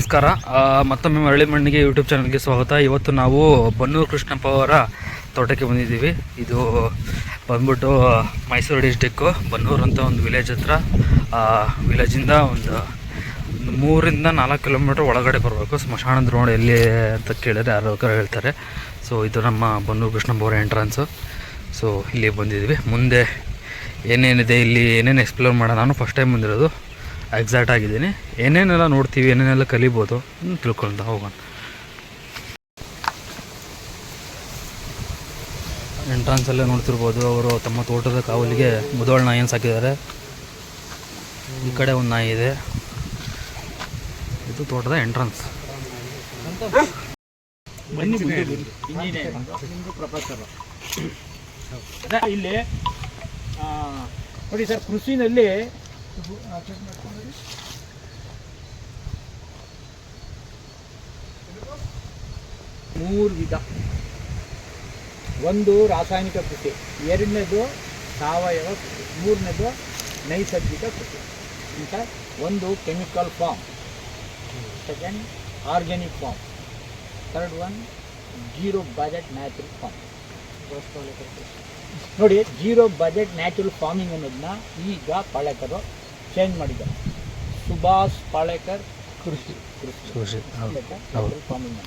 ನಮಸ್ಕಾರ. ಮತ್ತೊಮ್ಮೆ ಮರಳಿ ಮಣ್ಣಿಗೆ ಯೂಟ್ಯೂಬ್ ಚಾನಲ್ಗೆ ಸ್ವಾಗತ. ಇವತ್ತು ನಾವು ಬನ್ನೂರು ಕೃಷ್ಣಪ್ಪ ಅವರ ತೋಟಕ್ಕೆ ಬಂದಿದ್ದೀವಿ. ಇದು ಬಂದ್ಬಿಟ್ಟು ಮೈಸೂರು ಡಿಸ್ಟಿಕ್ಕು ಬನ್ನೂರು ಅಂತ ಒಂದು ವಿಲೇಜ್ ಹತ್ರ. ವಿಲೇಜಿಂದ ಒಂದು ಮೂರಿಂದ ನಾಲ್ಕು ಕಿಲೋಮೀಟ್ರ್ ಒಳಗಡೆ ಬರಬೇಕು. ಸ್ಮಶಾನಂದ ರೋಡ್ ಎಲ್ಲಿ ಅಂತ ಕೇಳಿದ್ರೆ ಯಾರೋ ಹೇಳ್ತಾರೆ. ಸೊ ಇದು ನಮ್ಮ ಬನ್ನೂರು ಕೃಷ್ಣಪ್ಪ ಅವರ ಎಂಟ್ರೆನ್ಸು ಸೊ ಇಲ್ಲಿ ಬಂದಿದ್ದೀವಿ. ಮುಂದೆ ಏನೇನಿದೆ, ಇಲ್ಲಿ ಏನೇನು ಎಕ್ಸ್ಪ್ಲೋರ್ ಮಾಡೋಣ ನಾನು ಫಸ್ಟ್ ಟೈಮ್ ಬಂದಿರೋದು. ಎಕ್ಸಾಕ್ಟ್ ಆಗಿದ್ದೀನಿ. ಏನೇನೆಲ್ಲ ನೋಡ್ತೀವಿ, ಏನೇನೆಲ್ಲ ಕಲಿಬೋದು ತಿಳ್ಕೊಳ್ತಾ ಹೋಗೋಣ. ಎಂಟ್ರನ್ಸಲ್ಲೇ ನೋಡ್ತಿರ್ಬೋದು, ಅವರು ತಮ್ಮ ತೋಟದ ಕಾವಲಿಗೆ ಮುದೋಳ ಏನು ಸಾಕಿದ್ದಾರೆ ಈ ಕಡೆ ಒಂದು ನಾಯಿ ಇದೆ. ಇದು ತೋಟದ ಎಂಟ್ರನ್ಸ್ ಇಲ್ಲಿ ನೋಡಿ ಸರ್, ಕೃಷಿನಲ್ಲಿ ಮೂರು ವಿಧ. ಒಂದು ರಾಸಾಯನಿಕ ಕೃಷಿ, ಎರಡನೇದು ಸಾವಯವ ಕೃಷಿ, ಮೂರನೇದು ನೈಸರ್ಗಿಕ ಕೃಷಿ. ಅಂತ ಒಂದು chemical farm second organic farm third one zero budget natural farm ನೋಡಿ ಜೀರೋ ಬಜೆಟ್ ನ್ಯಾಚುರಲ್ ಫಾರ್ಮಿಂಗ್ ಅನ್ನೋದನ್ನ ಈಗ ಪಾಳೇಕರು ಚೇಂಜ್ ಮಾಡಿದ್ದಾರೆ. ಸುಭಾಷ್ ಪಾಳೇಕರ್ ಕೃಷಿ. ಕೃಷಿ. ಫಾರ್ಮಿಂಗ್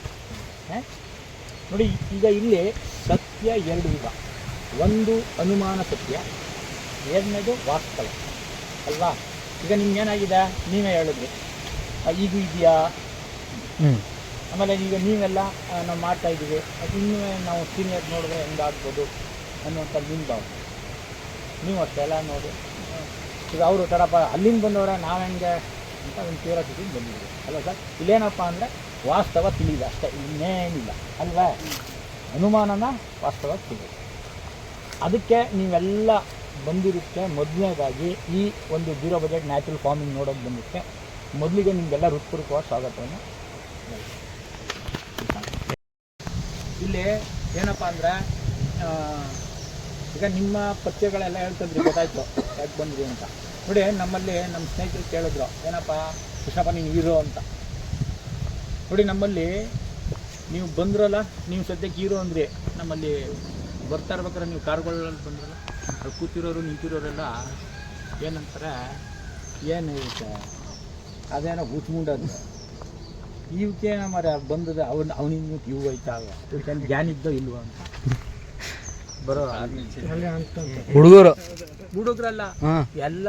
ನೋಡಿ ಈಗ ಇಲ್ಲಿ ಸತ್ಯ ಎರಡು ವಿಧ. ಒಂದು ಅನುಮಾನ ಸತ್ಯ ಎರಡನೇದು ವಾಸ್ತವ. ಅಲ್ವಾ? ಈಗ ನಿಮ್ಗೆ ಏನಾಗಿದೆ? ನೀವೇ ಹೇಳಿದ್ರಿ. ಈಗ ಇದೆಯಾ? ಹ್ಞೂ ಆಮೇಲೆ ಈಗ ನೀವೆಲ್ಲ ನಾವು ಮಾಡ್ತಾ ಇದ್ದೀವಿ. ಅದು ಇನ್ನೂ ನಾವು ಸೀನಿಯರ್ ನೋಡಿದ್ರೆ ಹೆಂಗಾಗ್ಬೋದು ಅನ್ನುವಂಥ ನಿಮ್ಮ ಭಾವನೆ. ನೀವು ಅಷ್ಟೆಲ್ಲ ನೋಡಿ. ಈಗ ಅವರು ತಡಪ್ಪ ಅಲ್ಲಿಂದ ಬಂದವರೇ ನಾವು ಹೆಂಗೆ ಅಂತ ಒಂದು ಕ್ಯೂರಿಯಾಸಿಟಿ ಬಂದಿದ್ದೀವಿ ಅಲ್ವಾ ಸರ್? ಇಲ್ಲೇನಪ್ಪ ಅಂದರೆ ವಾಸ್ತವ ತಿಳಿಯಿದೆ ಅಷ್ಟೇ, ಇನ್ನೇನಿಲ್ಲ. ಅಲ್ವಾ? ಅನುಮಾನನ ವಾಸ್ತವ ತಿಳಿದು ಅದಕ್ಕೆ ನೀವೆಲ್ಲ ಬಂದಿರೋಕ್ಕೆ ಮೊದಲನೇದಾಗಿ ಈ ಒಂದು ಜೀರೋ ಬಜೆಟ್ ನ್ಯಾಚುರಲ್ ಫಾರ್ಮಿಂಗ್ ನೋಡೋಕೆ ಬಂದಿದ್ದಕ್ಕೆ ಮೊದಲಿಗೆ ನಿಮಗೆಲ್ಲ ಹೃತ್ಪೂರ್ವಕವಾದ ಸ್ವಾಗತವನ್ನು ಇಲ್ಲಿ ಏನಪ್ಪ ಅಂದರೆ ಈಗ ನಿಮ್ಮ ಪಥ್ಯಗಳೆಲ್ಲ ಹೇಳ್ತಿದ್ರಿ, ಗೊತ್ತಾಯ್ತು. ಯಾಕೆ ಬಂದ್ರಿ ಅಂತ. ನೋಡಿ, ನಮ್ಮಲ್ಲಿ ನಮ್ಮ ಸ್ನೇಹಿತರು ಕೇಳಿದ್ರು, ಏನಪ್ಪ, ಕೃಷ್ಣಪ್ಪ, ನೀನು ಹೀರೋ ಅಂತ. ನೋಡಿ, ನಮ್ಮಲ್ಲಿ ನೀವು ಬಂದ್ರಲ್ಲ, ನೀವು ಸದ್ಯಕ್ಕೆ ಹೀರೋ ಅಂದ್ರಿ ನಮ್ಮಲ್ಲಿ ಬರ್ತಾ ಇರ್ಬೇಕಾದ್ರೆ ನೀವು ಕಾರ್ಗಳಲ್ಲಿ ಬಂದ್ರಲ್ಲ, ಅಲ್ಲಿ ಕೂತಿರೋರು, ನಿಂತಿರೋರೆಲ್ಲ ಏನಂತಾರೆ, ಏನು ಅದೇನೋ ಅದೇನೋ ಹುಚ್ಮುಂಡದು ಇವಕ್ಕೆ ಮರ ಬಂದದ ಅವನ್ ಅವನಿಂದ ಇವು ಐತಾ ಇವಕ್ಕೆ ಜ್ಞಾನ ಇದ್ದೋ ಇಲ್ವೋ ಅಂತ. ಹುಡುಗರು. ಹುಡುಗರಲ್ಲ ಎಲ್ಲ.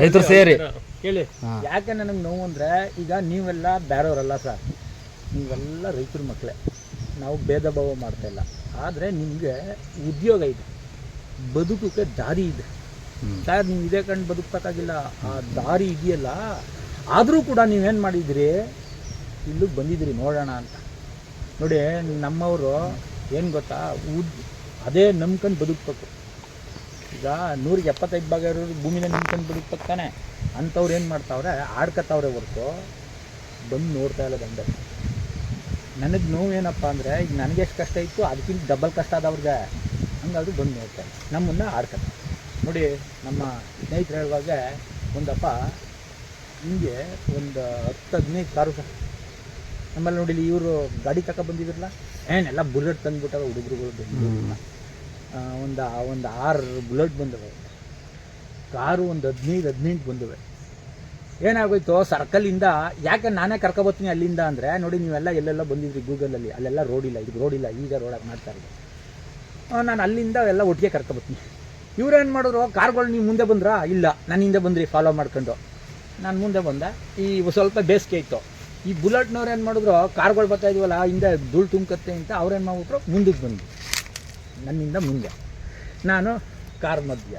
ರೈತರು ಸೇರಿ. ಕೇಳಿ ಯಾಕೆ ನನಗೆ ನೋವು ಅಂದರೆ ಈಗ ನೀವೆಲ್ಲ ಬೇರೆಯವರಲ್ಲ ಸರ್ ನೀವೆಲ್ಲ ರೈತರ ಮಕ್ಕಳೇ ನಾವು ಭೇದ ಭಾವ ಮಾಡ್ತಾ ಇಲ್ಲ. ಆದರೆ ನಿಮಗೆ ಉದ್ಯೋಗ ಇದೆ. ಬದುಕಕ್ಕೆ ದಾರಿ ಇದೆ. ಸರ್ ನೀವು ಇದೇ ಕಂಡು ಬದುಕಬೇಕಾಗಿಲ್ಲ. ಆ ದಾರಿ ಇದೆಯಲ್ಲ. ಆದರೂ ಕೂಡ ನೀವೇನು ಮಾಡಿದಿರಿ? ಇಲ್ಲೂ ಬಂದಿದ್ದೀರಿ ನೋಡೋಣ ಅಂತ. ನೋಡಿ ನಮ್ಮವರು ಏನು ಗೊತ್ತಾ? ಉದ್ ಅದೇ ನಂಬ್ಕೊಂಡು ಬದುಕಬೇಕು. ಈಗ ನೂರಿಗೆ ಎಪ್ಪತ್ತೈದು ಭಾಗ ಇರೋರು ಭೂಮಿನ ನಂಬ್ಕೊಂಡು ಬದುಕ್ಬೇಕು ತಾನೆ. ಅಂಥವ್ರು ಏನು ಮಾಡ್ತಾವ್ರೆ? ಆಡ್ಕತ್ತವ್ರೆ ಹೊರ್ತು. ಬಂದು ನೋಡ್ತಾ ಇಲ್ಲ ದಂಡ. ನನಗೆ ನೋವೇನಪ್ಪ ಅಂದರೆ, ಈಗ ನನಗೆ ಎಷ್ಟು ಕಷ್ಟ ಇತ್ತು, ಅದಕ್ಕಿಂತ ಡಬಲ್ ಕಷ್ಟ ಆದವ್ರಿಗೆ ಹಂಗಾದ್ರೂ ಬಂದು ನೋಡ್ತಾರೆ. ನಮ್ಮನ್ನು ಆಡ್ಕತ್ತ. ನೋಡಿ, ನಮ್ಮ ಸ್ನೇಹಿತರು ಹೇಳುವಾಗ ಒಂದಪ್ಪ, ಹಿಂಗೆ ಒಂದು ಹತ್ತು ಹದಿನೈದು ಕಾರು ಸಹ ನಮ್ಮಲ್ಲಿ ನೋಡಿಲಿ ಇವರು ಗಾಡಿ ತಕ ಬಂದಿದ್ರಲ್ಲ? ಏನೆಲ್ಲ ಬುಲೆಟ್ ತಂದುಬಿಟ್ಟಾಗ ಹುಡುಗರುಗಳು ಒಂದು ಒಂದು ಆರು ಬುಲೆಟ್ ಬಂದವೆ. ಕಾರು ಒಂದು ಹದಿನೈದು, ಹದಿನೆಂಟು ಬಂದವೆ. ಏನಾಗೋಯ್ತು ಸರ್ಕಲಿಂದ, ಯಾಕೆ ನಾನೇ ಕರ್ಕೊಬತ್ತೀನಿ ಅಲ್ಲಿಂದ ಅಂದರೆ, ನೋಡಿ ನೀವೆಲ್ಲ ಎಲ್ಲೆಲ್ಲ ಬಂದಿದ್ರಿ ಗೂಗಲಲ್ಲಿ, ಅಲ್ಲೆಲ್ಲ ಇಲ್ಲ, ಇದು ರೋಡ್ ಇಲ್ಲ, ಈಗ ರೋಡಾಗಿ ಮಾಡ್ತಾ ಇದ್ದೆ ನಾನು ಅಲ್ಲಿಂದ ಎಲ್ಲ ಒಟ್ಟಿಗೆ ಕರ್ಕೊಬತ್ತೀನಿ. ಇವ್ರೇನು ಮಾಡಿದ್ರು? ಕಾರ್ಗಳು ನೀವು ಮುಂದೆ ಬಂದ್ರಾ? ಇಲ್ಲ, ನಾನು ಹಿಂದೆ ಬಂದ್ರಿ ಫಾಲೋ ಮಾಡ್ಕೊಂಡು. ನಾನು ಮುಂದೆ ಬಂದೆ. ಈ ಸ್ವಲ್ಪ ಬೇಸಿಗೆ ಇತ್ತು. ಈ ಬುಲೆಟ್ನವ್ರು ಏನು ಮಾಡಿದ್ರು? ಕಾರ್ಗಳು ಬರ್ತಾ ಇದೀವಲ್ಲ, ಹಿಂದೆ ಧೂಳು ತುಂಬ್ಕತ್ತೆ ಅಂತ ಅವ್ರೇನು ಮಾಡ್ಬಿಟ್ರು? ಮುಂದಕ್ಕೆ ಬಂದು ನನ್ನಿಂದ ಮುಂದೆ. ನಾನು ಕಾರ್ ಮಧ್ಯ.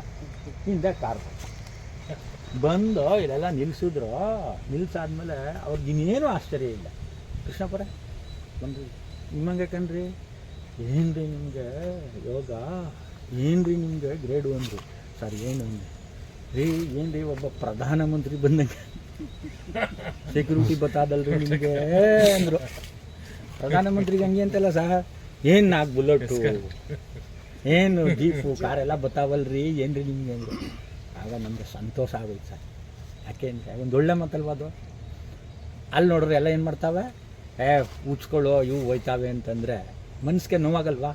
ಹಿಂದೆ ಕಾರ್ ಬಂದು ಇಲ್ಲೆಲ್ಲ ನಿಲ್ಲಿಸಿದ್ರು ನಿಲ್ಲಿಸಾದ್ಮೇಲೆ ಅವ್ರಿಗೆ ಇನ್ನೇನು ಆಶ್ಚರ್ಯ ಇಲ್ಲ. ಕೃಷ್ಣಪುರ? ಬಂದ್ರಿ ನಿಮ್ಮಂಗೆ ಕಣ್ರಿ? ಏನ್ರಿ ನಿಮಗೆ? ಯೋಗ? ಏನ್ರಿ ನಿಮಗೆ? ಗ್ರೇಡ್ ಒಂದು ಸರ್, ಏನು ಅಂದೆ ರೀ? ಏನ್ರಿ ಒಬ್ಬ ಪ್ರಧಾನಮಂತ್ರಿ ಬಂದಂಗೆ? ಸೆಕ್ಯೂರಿಟಿ ಬತ್ತಾದಲ್ರಿ ನಿಮಗೆ ಅಂದರು. ಪ್ರಧಾನಮಂತ್ರಿಗೆ ಹಂಗೆ ಅಂತಲ್ಲ ಸಹ ಏನು ನಾಲ್ಕು ಬುಲೆಟು ಏನು ಜೀಪು ಕಾರೆಲ್ಲ ಬತ್ತಾವಲ್ರಿ? ಏನು ರೀ ನಿಮ್ಗೆ ಅಂದರು ಆಗ ನಮಗೆ ಸಂತೋಷ ಆಗೋಯ್ತು ಸರ್. ಯಾಕೆ ಅಂದರೆ ಒಂದು ಒಳ್ಳೆ ಮಾತಲ್ವಾದು ಅಲ್ಲಿ ನೋಡ್ರಿ ಎಲ್ಲ ಏನು ಮಾಡ್ತಾವೆ? ಏ ಉಚ್ಕೊಳ್ಳೋ ಇವು ಹೋಯ್ತಾವೆ ಅಂತಂದರೆ ಮನಸ್ಸಿಗೆ ನೋವಾಗಲ್ವಾ?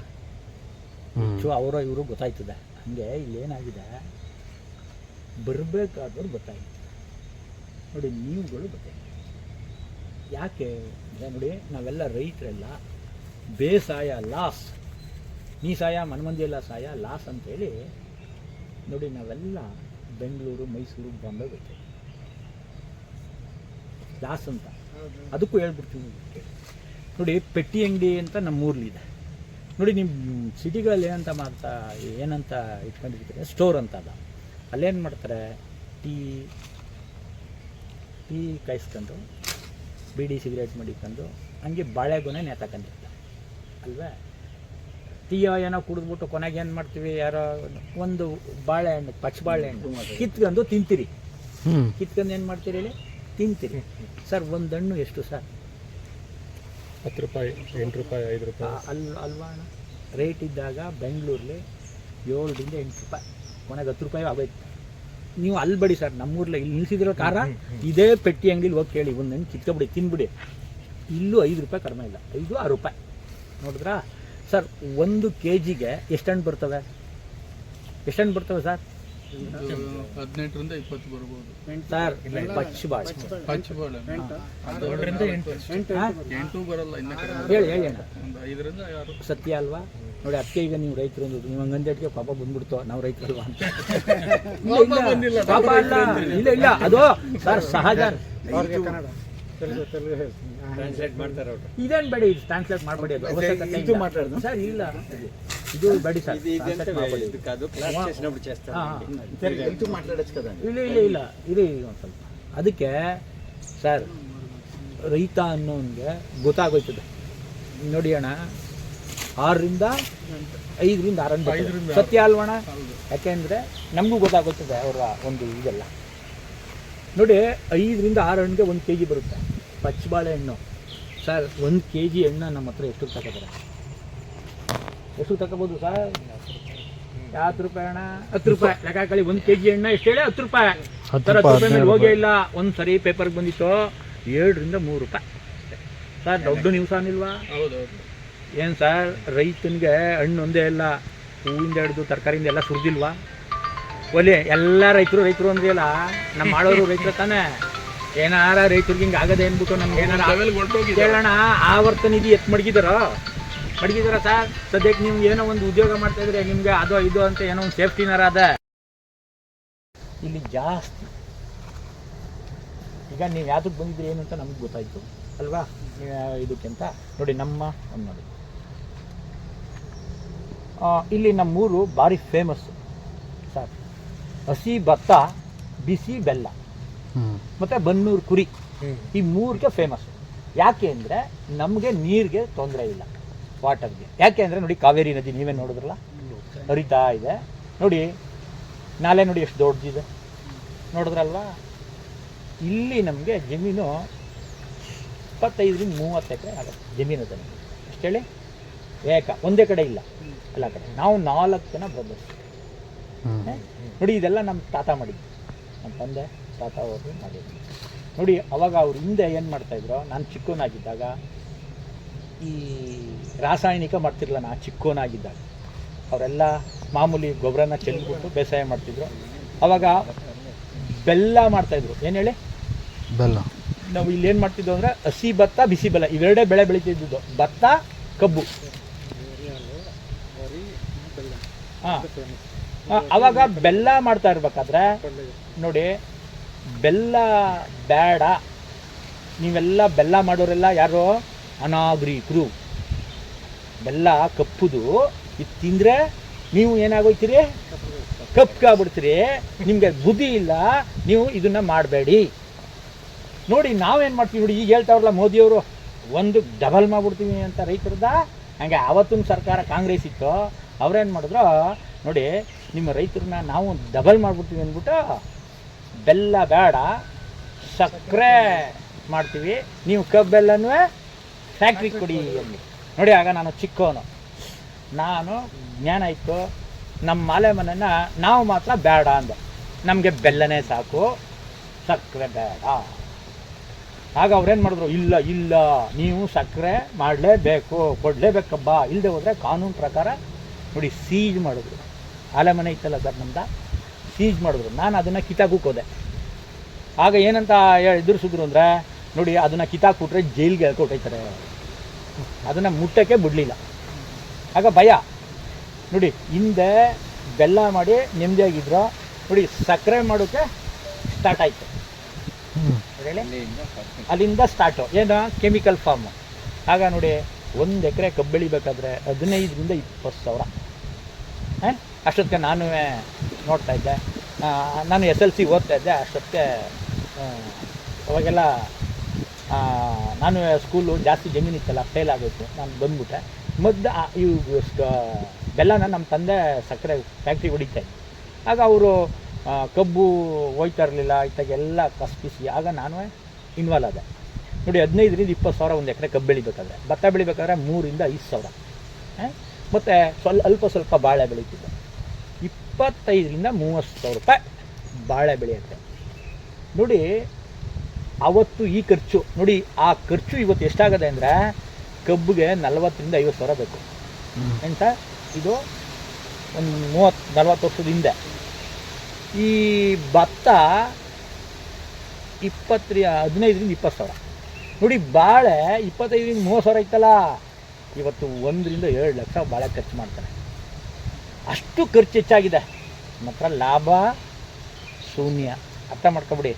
ಹುಚ್ಚು ಅವರೋ ಇವರು ಗೊತ್ತಾಯ್ತದೆ. ಹಂಗೆ ಇಲ್ಲೇನಾಗಿದೆ? ಬರಬೇಕಾದವ್ರು ಗೊತ್ತಾಯ್ತು. ನೋಡಿ ನೀವುಗಳು ಗೊತ್ತಾಯ್ತು. ಯಾಕೆ ಅಂದರೆ ನೋಡಿ ನಾವೆಲ್ಲ ರೈತರೆಲ್ಲ ಬೇಸಾಯ ಲಾಸ್. ನೀ ಸಾಯ ಮನಮಂದಿ ಎಲ್ಲ ಸಾಯ ಲಾಸ್ ಅಂತೇಳಿ ನೋಡಿ ನಾವೆಲ್ಲ ಬೆಂಗಳೂರು ಮೈಸೂರು ಬಾಂಬೆ ಹೋಗ್ತೇವೆ. ಲಾಸ್ ಅಂತ. ಅದಕ್ಕೂ ಹೇಳ್ಬಿಡ್ತೀನಿ ಕೇಳಿ. ನೋಡಿ ಪೆಟ್ಟಿ ಅಂಗಡಿ ಅಂತ ನಮ್ಮೂರ್ಲಿದೆ ನೋಡಿ ನಿಮ್ಮ ಸಿಟಿಗಳಲ್ಲಿ ಏನಂತ ಮಾಡ್ತಾ ಏನಂತ ಇಟ್ಕೊಂಡಿರ್ತಾರೆ? ಸ್ಟೋರ್ ಅಂತ ಅದ. ಅಲ್ಲೇನು ಮಾಡ್ತಾರೆ? ಟೀ ಟೀ ಕಾಯಿಸ್ಕೊಂಡು ಬಿಡಿ ಸಿಗರೇಟ್ ಮಡಿಕೊಂಡು ಹಂಗೆ ಬಾಳೆಗೊನೆ ನೇತಾಕೊಂಡಿರ್ತಾರೆ. ಅಲ್ವೇ? ಟೀ ಏನೋ ಕುಡಿದ್ಬಿಟ್ಟು ಕೊನೆಗೆ ಏನು ಮಾಡ್ತೀವಿ ಯಾರೋ ಒಂದು ಬಾಳೆಹಣ್ಣು ಪಚ್ಚ ಬಾಳೆಹಣ್ಣು ಕಿತ್ಕೊಂಡು ತಿಂತೀರಿ. ಕಿತ್ಕೊಂಡು ಏನು ಮಾಡ್ತೀರಿ ಹೇಳಿ? ತಿಂತೀರಿ. ಸರ್ ಒಂದು ಹಣ್ಣು ಎಷ್ಟು ಸರ್? ಹತ್ತು ರೂಪಾಯಿ ಎಂಟು ರೂಪಾಯಿ ಐದು ರೂಪಾಯಿ. ಅಲ್ ಅಲ್ವಾ ರೇಟ್ ಇದ್ದಾಗ ಬೆಂಗಳೂರಲ್ಲಿ ಏಳರಿಂದ ಎಂಟು ರೂಪಾಯಿ. ಕೊನೆಗೆ ಹತ್ತು ರೂಪಾಯಿ ಆಗೋಯ್ತು. ನೀವು ಅಲ್ಲಿ ಬಡಿ ಸರ್ ನಮ್ಮೂರಲ್ಲಿ ಇಲ್ಲಿ ನಿಲ್ಸಿದಿರೋ ಕಾರ ಇದೇ ಪೆಟ್ಟಿ ಅಂಗಡಿಲಿ ಹೋಗಿ ಕೇಳಿ ಒಂದು ಹಣ್ಣು ಕಿತ್ಕೊಬಿಡಿ ತಿನ್ಬಿಡಿ. ಇಲ್ಲೂ ಐದು ರೂಪಾಯಿ ಕಡಿಮೆ ಇಲ್ಲ ಐದು ಆರು ರೂಪಾಯಿ. ನೋಡಿದ್ರಾ? ಸರ್ ಒಂದು ಕೆ ಜಿಗೆ ಎಷ್ಟು ಹಣ್ಣು ಬರ್ತವೆ? ಎಷ್ಟು ಹಣ್ಣು ಬರ್ತವೆ ಸರ್? ಹದಿನೆಂಟರಿಂದ ಇಪ್ಪತ್ತು ಬರ್ಬೋದು. ಸರ್ ಎಂಟು. ಬರಲ್ಲ. ಇನ್ನ ಹೇಳಿ ಒಂದು ಐದರಿಂದ ಆರು. ಸತ್ಯ ಅಲ್ವಾ? ನೋಡಿ ಅದಕ್ಕೆ ಈಗ ನೀವು ರೈತರು ನೀವು ನೀವು ಅಡಿಗೆ ಪಾಪ ಬಂದ್ಬಿಡ್ತು ನಾವು ರೈತರಲ್ವಾ ಅಂತ. ಇಲ್ಲ, ಇಲ್ಲ ಇಲ್ಲ ಅದು ಸರ್ ಸಹಜ. ಇದೇನು ಬೇಡಿ ಇದು ಟ್ರಾನ್ಸ್ಲೇಟ್ ಮಾಡಬೇಡಿ ಅದು. ಅವಶ್ಯಕತೆ ಇಲ್ಲ. ಸರ್ ಇಲ್ಲ. ಇದು ಬೇಡಿ ಸರ್. ಇಲ್ಲ ಇಲ್ಲ ಇಲ್ಲ. ಇದು ಒಂದು ಸ್ವಲ್ಪ. ಅದಕ್ಕೆ ಸರ್ ರೈತ ಅನ್ನೋನ್ಗೆ ಗೊತ್ತಾಗೋಯ್ತದೆ. ನೋಡಿ ಅಣ್ಣ ಆರರಿಂದ ಐದರಿಂದ ಆರಂಭ. ಸತ್ಯ ಅಲ್ವಣ ಯಾಕೆಂದ್ರೆ ನಮಗೂ ಗೊತ್ತಾಗೋಯ್ತದೆ ಅವರ ಒಂದು ಇದೆಲ್ಲ. ನೋಡಿ ಐದರಿಂದ ಆರು ಹಣ್ಣಿಗೆ ಒಂದು ಕೆ ಜಿ ಬರುತ್ತೆ. ಪಚ್ಚಬಾಳೆ ಹಣ್ಣು. ಸರ್ ಒಂದು ಕೆ ಜಿ ಹಣ್ಣು ನಮ್ಮ ಹತ್ರ ಎಷ್ಟು ತಗೋತಾರೆ? ಎಷ್ಟು ತಗೋಬೋದು ಸರ್? ಹತ್ತು ರೂಪಾಯಿ ಅಣ್ಣ. ಹತ್ತು ರೂಪಾಯಿ. ಲೆಕ್ಕ ಒಂದು ಕೆ ಜಿ ಹಣ್ಣು ಎಷ್ಟು ಹೇಳಿ? ಹತ್ತು ರೂಪಾಯಿ. ಸರ್ ಹತ್ತು ರೂಪಾಯಿ ಮೇಲೆ ಹೋಗೇ ಇಲ್ಲ. ಒಂದು ಸರಿ ಪೇಪರ್ಗೆ ಬಂದಿತ್ತು. ಏಳರಿಂದ ಮೂರು ರೂಪಾಯಿ. ಸರ್ ದೊಡ್ಡ ನಿಮಿಷ ಅನಿಲ್ವಾ? ಹೌದು ಏನು ಸರ್ ರೈತನಿಗೆ ಹಣ್ಣು ಒಂದೇ ಇಲ್ಲ ಹೂವಿಂದ ಹಿಡಿದು ತರಕಾರಿಯಿಂದ ಎಲ್ಲ ಸುರಿದಿಲ್ವಾ? ಒಲೆ ಎಲ್ಲ ರೈತರು ರೈತರು ಅಂದ್ರಲ್ಲ ನಮ್ಮ ಮಾಡೋರು ರೈತರು ತಾನೇ. ಏನಾರ ರೈತರಿಗೆ ಹಿಂಗೆ ಆಗದೆ ಅಂದ್ಬಿಟ್ಟು ನಮ್ಗೆ ಏನಾರ ಕೇಳೋಣ ಆವರ್ತ ನಿಧಿ ಎತ್ ಮಡಗಿದಾರ? ಮಡಗಿದಾರ ಸರ್? ಸದ್ಯಕ್ಕೆ ನಿಮ್ಗೆ ಏನೋ ಒಂದು ಉದ್ಯೋಗ ಮಾಡ್ತಾ ಇದ್ರೆ ನಿಮ್ಗೆ ಅದು ಇದು ಅಂತ ಏನೋ ಒಂದು ಸೇಫ್ಟಿನಾರ ಅದ. ಇಲ್ಲಿ ಜಾಸ್ತಿ. ಈಗ ನೀವು ಯಾವ್ದಕ್ಕೆ ಬಂದಿದ್ರಿ ಏನು ಅಂತ ನಮಗೆ ಗೊತ್ತಾಯ್ತು ಅಲ್ವಾ? ಇದಕ್ಕಿಂತ ನೋಡಿ ನಮ್ಮ ಒಂದು ನೋಡಿ. ಇಲ್ಲಿ ನಮ್ಮೂರು ಭಾರಿ ಫೇಮಸ್ ಸರ್ ಹಸಿ ಭತ್ತ ಬಿಸಿ ಬೆಲ್ಲ. ಮತ್ತೆ ಬನ್ನೂರು ಕುರಿ. ಈ ಮೂರಿಗೆ ಫೇಮಸ್ ಯಾಕೆ ಅಂದರೆ ನಮಗೆ ನೀರಿಗೆ ತೊಂದರೆ ಇಲ್ಲ ವಾಟರ್ಗೆ. ಯಾಕೆ ಅಂದರೆ ನೋಡಿ ಕಾವೇರಿ ನದಿ ನೀವೇ ನೋಡಿದ್ರಲ್ಲ? ಹರಿತಾ ಇದೆ. ನೋಡಿ ನಾಲೆ ನೋಡಿ ಎಷ್ಟು ದೊಡ್ಡದಿದೆ. ನೋಡಿದ್ರಲ್ವಾ ಇಲ್ಲಿ ನಮಗೆ ಜಮೀನು ಇಪ್ಪತ್ತೈದರಿಂದ ಮೂವತ್ತು ಎಕರೆ ಆಗುತ್ತೆ ಜಮೀನು ಅದ ಅಷ್ಟು ಹೇಳಿ? ಏಕ ಒಂದೇ ಕಡೆ ಇಲ್ಲ. ಎಲ್ಲ ಕಡೆ. ನಾವು ನಾಲ್ಕು ಜನ ಬ್ರದರ್ಸ್ ಹ್ಞೂ ನೋಡಿ ಇದೆಲ್ಲ ನಮ್ಮ ತಾತ ಮಾಡಿದ್ದು. ನಮ್ಮ ತಂದೆ ತಾತ ಅವರು ಮಾಡಿದ್ರು ನೋಡಿ ಅವಾಗ ಅವ್ರು ಹಿಂದೆ ಏನು ಮಾಡ್ತಾಯಿದ್ರು ನಾನು ಚಿಕ್ಕವನಾಗಿದ್ದಾಗ ಈ ರಾಸಾಯನಿಕ ಮಾಡ್ತಿರ್ಲಿಲ್ಲ ನಾನು ಚಿಕ್ಕವನಾಗಿದ್ದಾಗ. ಅವರೆಲ್ಲ ಮಾಮೂಲಿ ಗೊಬ್ಬರನ ಚೆಲ್ಬಿಟ್ಟು ಬೇಸಾಯ ಮಾಡ್ತಿದ್ರು. ಅವಾಗ ಬೆಲ್ಲ ಮಾಡ್ತಾಯಿದ್ರು ಏನು ಹೇಳಿ? ಬೆಲ್ಲ. ನಾವು ಇಲ್ಲಿ ಏನು ಮಾಡ್ತಿದ್ವು ಅಂದರೆ ಹಸಿ ಭತ್ತ ಬಿಸಿ ಬೆಲ್ಲ ಇವೆರಡೇ ಬೆಳೆ ಬೆಳೀತಿದ್ದು ಭತ್ತ ಕಬ್ಬು. ಹಾಂ. ಅವಾಗ ಬೆಲ್ಲ ಮಾಡ್ತಾ ಇರ್ಬೇಕಾದ್ರೆ, ನೋಡಿ, ಬೆಲ್ಲ ಬೇಡ. ನೀವೆಲ್ಲ ಬೆಲ್ಲ ಮಾಡೋರೆಲ್ಲ ಯಾರು? ಅನಾಗರಿಕರು. ಬೆಲ್ಲ ಕಪ್ಪುದು. ಇದು ತಿಂದರೆ ನೀವು ಏನಾಗೋಯ್ತೀರಿ? ಕಪ್ಪಾಗ್ಬಿಡ್ತೀರಿ. ನಿಮಗೆ ಬುದ್ಧಿ ಇಲ್ಲ. ನೀವು ಇದನ್ನು ಮಾಡಬೇಡಿ. ನೋಡಿ, ನಾವೇನು ಮಾಡ್ತೀವಿ ನೋಡಿ, ಈಗ ಹೇಳ್ತಾವ್ರಲ್ಲ ಮೋದಿಯವರು ಒಂದು ಡಬಲ್ ಮಾಡ್ಬಿಡ್ತೀವಿ ಅಂತ ರೈತರದ ಹಂಗೆ ಆವತ್ತಿನ ಸರ್ಕಾರ ಕಾಂಗ್ರೆಸ್ ಇತ್ತು. ಅವ್ರೇನು ಮಾಡಿದ್ರು? ನೋಡಿ ನಿಮ್ಮ ರೈತರನ್ನ ನಾವು ಡಬಲ್ ಮಾಡ್ಬಿಡ್ತೀವಿ ಅಂದ್ಬಿಟ್ಟು ಬೆಲ್ಲ ಬೇಡ, ಸಕ್ಕರೆ ಮಾಡ್ತೀವಿ. ನೀವು ಕಬ್ಬೆಲ್ಲನೂ ಫ್ಯಾಕ್ಟ್ರಿ ಕೊಡಿ ಅಲ್ಲಿ ನೋಡಿ, ಆಗ ನಾನು ಚಿಕ್ಕವನು. ನಾನು ಜ್ಞಾನ ಇತ್ತು. ನಮ್ಮ ಮಾಲೆ ಮನೆನ ನಾವು ಮಾತ್ರ ಬೇಡ ಅಂದೆ. ನಮಗೆ ಬೆಲ್ಲನೇ ಸಾಕು, ಸಕ್ಕರೆ ಬೇಡ. ಆಗ ಅವ್ರೇನು ಮಾಡಿದ್ರು? ಇಲ್ಲ ಇಲ್ಲ, ನೀವು ಸಕ್ಕರೆ ಮಾಡಲೇಬೇಕು, ಕೊಡಲೇಬೇಕಬ್ಬ. ಇಲ್ಲದೆ ಹೋದರೆ ಕಾನೂನು ಪ್ರಕಾರ ನೋಡಿ ಸೀಜ್ ಮಾಡಿದ್ರು. ಆಲೆ ಮನೆ ಇತ್ತಲ್ಲ ಸರ್ ನಮ್ದು? ಸೀಜ್ ಮಾಡಿದ್ರು. ನಾನು ಅದನ್ನು ಕಿತಾಕೋದೆ ಆಗ ಏನಂತ ಎದುರಿಸಿದ್ರು ಅಂದರೆ, ನೋಡಿ, ಅದನ್ನು ಕಿತ್ತಾಕ್ಬಿಟ್ರೆ ಜೈಲಿಗೆ ಹೇಳ್ಕೊಟ್ಟೈತಾರೆ ಅದನ್ನು ಮುಟ್ಟಕ್ಕೆ ಬಿಡಲಿಲ್ಲ. ಆಗ ಭಯ. ನೋಡಿ, ಹಿಂದೆ ಬೆಲ್ಲ ಮಾಡಿ ನೆಮ್ಮದಿಯಾಗಿದ್ರು. ನೋಡಿ, ಸಕ್ಕರೆ ಮಾಡೋಕ್ಕೆ ಸ್ಟಾರ್ಟ್ ಆಯಿತು. ಅಲ್ಲಿಂದ ಸ್ಟಾರ್ಟು ಏನು? ಕೆಮಿಕಲ್ ಫಾರ್ಮು ಆಗ ನೋಡಿ, ಒಂದು ಎಕರೆ ಕಬ್ಬು ಬೆಳಿಬೇಕಾದ್ರೆ ಹದಿನೈದರಿಂದ ಇಪ್ಪತ್ತು ಸಾವಿರ. ಹಾಂ ಅಷ್ಟೊತ್ತಿಗೆ ನಾನು ನೋಡ್ತಾ ಇದ್ದೆ. ನಾನು ಎಸ್ ಎಲ್ ಸಿ ಓದ್ತಾ ಇದ್ದೆ, ಅಷ್ಟೊತ್ತಿಗೆ ಅವಾಗೆಲ್ಲ ನಾನು ಸ್ಕೂಲು ಜಾಸ್ತಿ ಜಮೀನಿತ್ತಲ್ಲ ಫೇಲ್ ಆಗೋಯ್ತು, ನಾನು ಬಂದ್ಬಿಟ್ಟೆ. ಮೊದಲು ಇವು ಬೆಲ್ಲನ ನಮ್ಮ ತಂದೆ ಸಕ್ಕರೆ ಫ್ಯಾಕ್ಟ್ರಿ ಹೊಡಿತಾ ಇದ್ದೆ. ಆಗ ಅವರು ಕಬ್ಬು ಹೋಯ್ತಾ ಇರಲಿಲ್ಲ ಇತ್ತಾಗೆಲ್ಲ ಕಸ್ಪಿಸಿ ಆಗ ನಾನು ಇನ್ವಾಲ್ವ್ ಆದೆ. ನೋಡಿ, ಹದಿನೈದರಿಂದ ಇಪ್ಪತ್ತು ಸಾವಿರ ಒಂದು ಎಕರೆ ಕಬ್ಬು ಬೆಳಿಬೇಕಾದ್ರೆ. ಭತ್ತ ಬೆಳಿಬೇಕಾದ್ರೆ ಮೂರಿಂದ ಐದು ಸಾವಿರ. ಮತ್ತು ಸ್ವಲ್ಪ, ಅಲ್ಪ ಸ್ವಲ್ಪ ಬಾಳೆ ಬೆಳೀತಿದ್ದೆ. ಇಪ್ಪತ್ತೈದರಿಂದ ಮೂವತ್ತು ಸಾವಿರ ರೂಪಾಯಿ ಬಾಳೆ ಬೆಳೆಯುತ್ತೆ ನೋಡಿ ಅವತ್ತು ಈ ಖರ್ಚು. ನೋಡಿ ಆ ಖರ್ಚು ಇವತ್ತು ಎಷ್ಟಾಗದೆ ಅಂದರೆ ಕಬ್ಬಿಗೆ ನಲವತ್ತರಿಂದ ಐವತ್ತು ಸಾವಿರ ಬೇಕು. ಎಂತ? ಇದು ಒಂದು ಮೂವತ್ತು ನಲವತ್ತು ವರ್ಷದ ಹಿಂದೆ. ಈ ಭತ್ತ ಇಪ್ಪತ್ತರ ಹದಿನೈದರಿಂದ ಇಪ್ಪತ್ತು ಸಾವಿರ. ನೋಡಿ ಬಾಳೆ ಇಪ್ಪತ್ತೈದರಿಂದ ಮೂವತ್ತು ಸಾವಿರ ಇತ್ತಲ್ಲ ಇವತ್ತು ಒಂದರಿಂದ ಎರಡು ಲಕ್ಷ ಬಾಳೆ ಖರ್ಚು ಮಾಡ್ತಾರೆ. ಅಷ್ಟು ಖರ್ಚು ಹೆಚ್ಚಾಗಿದೆ. ಮಾತ್ರ ಲಾಭ, ಶೂನ್ಯ. ಅರ್ಥ ಮಾಡ್ಕೊಬಿಡಿ.